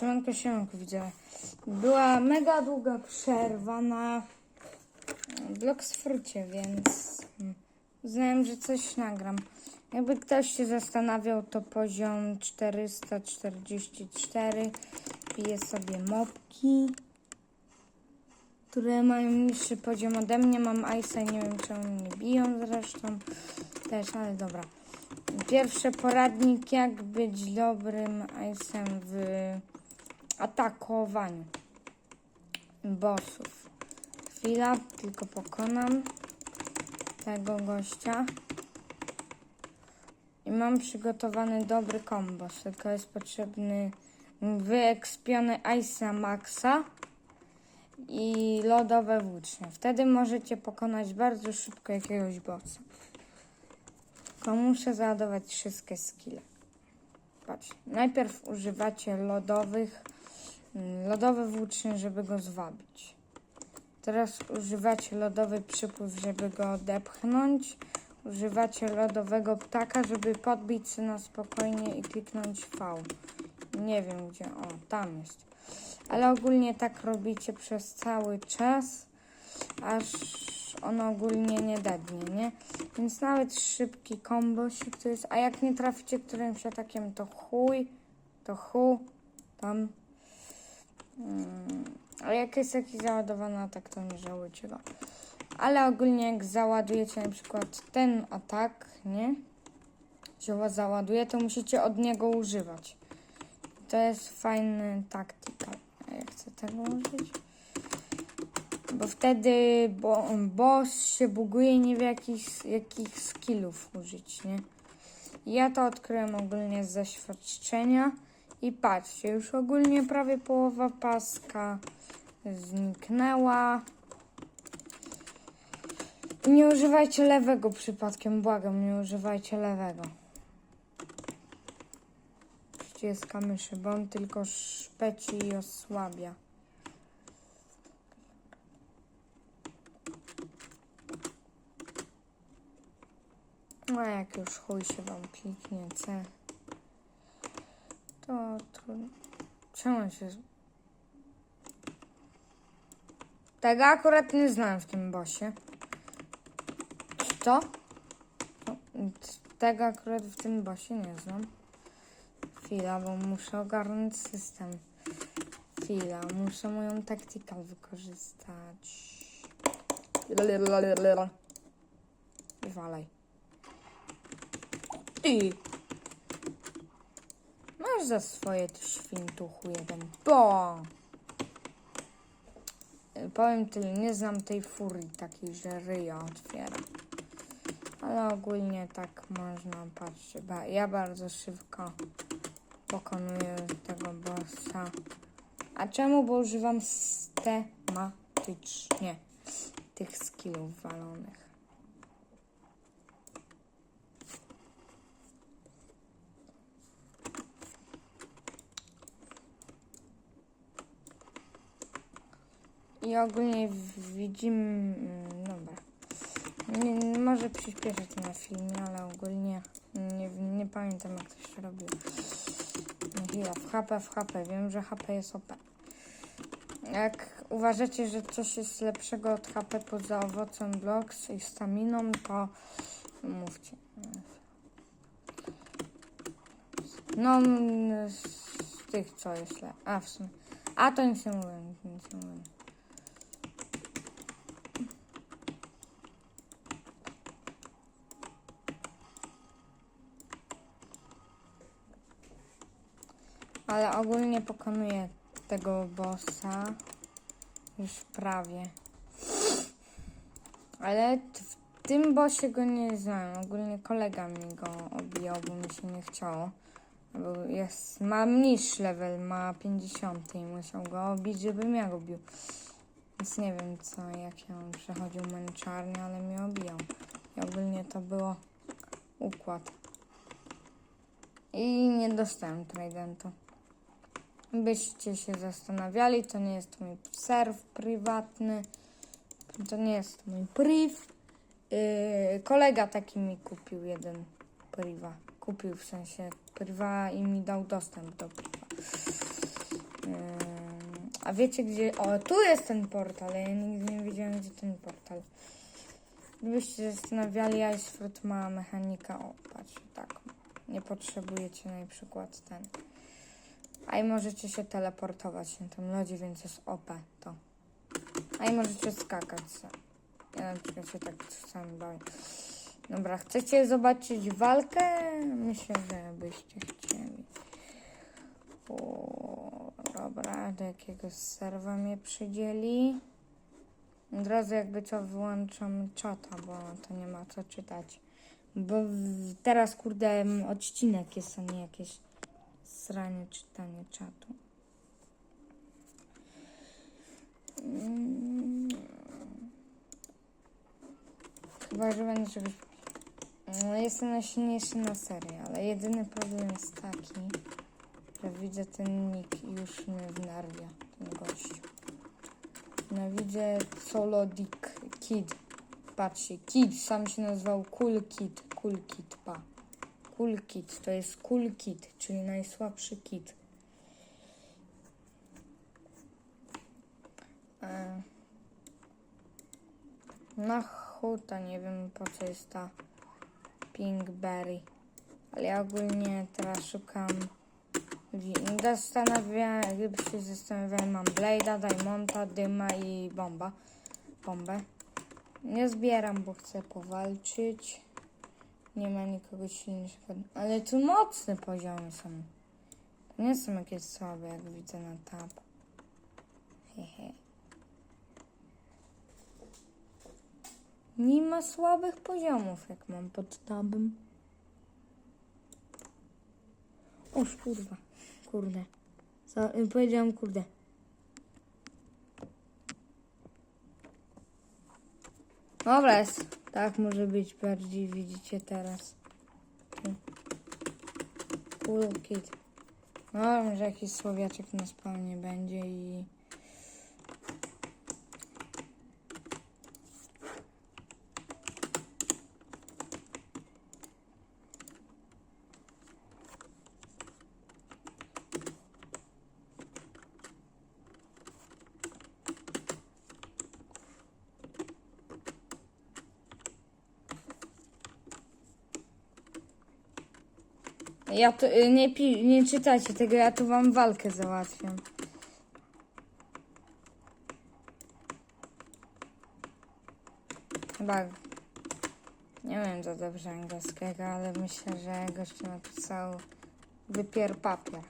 Siemanko, siemanko, widzę. Była mega długa przerwa na Bloxfrucie, więc mm, uznałem, że coś nagram. Jakby ktoś się zastanawiał, to poziom 444. Piję sobie mopki, które mają niższy poziom ode mnie. Mam Ice'a nie wiem, czy one mnie biją zresztą. Też, ale dobra. Pierwszy poradnik, jak być dobrym Ice'em w atakowaniu bossów. Chwila, tylko pokonam tego gościa. I mam przygotowany dobry kombos, tylko jest potrzebny wyekspiony Ice'a Maxa i lodowe włócznie. Wtedy możecie pokonać bardzo szybko jakiegoś bossa. Tylko muszę załadować wszystkie skille. Patrz, najpierw używacie lodowych, lodowe włócznie, żeby go zwabić. Teraz używacie lodowy przypływ, żeby go odepchnąć. Używacie lodowego ptaka, żeby podbić się na spokojnie i kliknąć V. Nie wiem gdzie, o tam jest. Ale ogólnie tak robicie przez cały czas, aż on ogólnie nie dadnie, nie? Więc nawet szybki kombosik to jest, a jak nie traficie którymś atakiem, to chuj, to hu, tam. Mm, a jak jest jakiś załadowany atak, to nie żałujcie go. Ale ogólnie jak załadujecie na przykład ten atak, nie? Was załaduje, to musicie od niego używać. To jest fajny taktyka. Ja chcę tego użyć. Bo wtedy bo, boss się buguje nie wie jakich, jakich skillów użyć, nie? Ja to odkryłem ogólnie z doświadczenia. I patrzcie, już ogólnie prawie połowa paska zniknęła. Nie używajcie lewego przypadkiem, błagam, nie używajcie lewego. Przyciska myszy, bo on tylko szpeci i osłabia. No jak już chuj się wam kliknie C, to trudno. Czemu się... Tego akurat nie znam w tym bosie. Co? Tego akurat w tym bosie nie znam. Chwila, bo muszę ogarnąć system. Chwila, muszę moją taktykę wykorzystać. Walaj. Ty! Masz za swoje ty świntuchu jeden. Bo! Powiem tyle, nie znam tej furii takiej, że ryja otwiera. Ale ogólnie tak można, patrzcie, ba, ja bardzo szybko pokonuję tego bossa. A czemu? Bo używam systematycznie tych skillów walonych. I ogólnie widzimy, mm, dobra. Nie, może przyspieszyć na filmie, ale ogólnie nie, nie pamiętam jak to się robiło. Chwila, w HP, w HP. Wiem, że HP jest OP. Jak uważacie, że coś jest lepszego od HP poza owocem blocks i staminą, to mówcie. No, z tych co jest le... A, w sumie. A, to nic nie mówię, nic nie mówię. Ale ogólnie pokonuję tego bossa. Już prawie. Ale w tym bossie go nie znam. Ogólnie kolega mi go obijał, bo mi się nie chciało. Bo jest, ma niższy level, ma 50 i musiał go obić, żebym ja go bił. Więc nie wiem co, jak ja on przechodził męczarnię, ale mnie obijał. I ogólnie to było układ. I nie dostałem tradentu. Byście się zastanawiali, to nie jest mój serw prywatny. To nie jest mój priv. Yy, kolega taki mi kupił jeden priva. Kupił w sensie priva i mi dał dostęp do priva. A wiecie gdzie... O, tu jest ten portal. Ja nigdy nie wiedziałem, gdzie ten portal. Gdybyście się zastanawiali, Ice Fruit ma mechanika. O, patrzcie, tak. Nie potrzebujecie na przykład ten. A i możecie się teleportować na tym lodzie, więc jest OP to. A i możecie skakać. Ja na przykład się tak czasami bawię. Dobra, chcecie zobaczyć walkę? Myślę, że byście chcieli. O, dobra, do jakiegoś serwa mnie przydzieli. Od razu jakby co wyłączam czata, bo to nie ma co czytać. Bo teraz kurde odcinek jest, a nie jakieś sranie czytanie czatu. Mm. Chyba, że będę czegoś... No, jestem najsilniejszy na serię, ale jedyny problem jest taki, że widzę ten nick i już mnie wnerwia, ten gościu. No widzę Solo Dick Kid. Patrzcie, Kid sam się nazywał Cool Kid. Cool Kid, pa. Cool Kid to jest Cool Kid, czyli najsłabszy kid. E, na huta nie wiem po co jest ta Pinkberry. Ale ja ogólnie teraz szukam. wi- Zastanawiam, gdyby się zastanawiałem, mam Blade'a, Diamonda, Dyma i bomba. Bombę. Nie zbieram, bo chcę powalczyć. Nie ma nikogo silniejszego. Ale tu mocne poziomy są. To nie są jakieś słabe, jak widzę na tab. Hehe. Nie ma słabych poziomów, jak mam pod tabem. O kurwa. Kurde. Co, y, powiedziałam kurde. Dobra jest. Tak może być bardziej, widzicie teraz. Tu. Cool kid. No, może jakiś słowiaczek na spawnie będzie i... Ja to, y, nie, pi- nie czytajcie tego, ja tu wam walkę załatwiam. Chyba nie wiem za dobrze angielskiego, ale myślę, że gościu napisał wypier papier.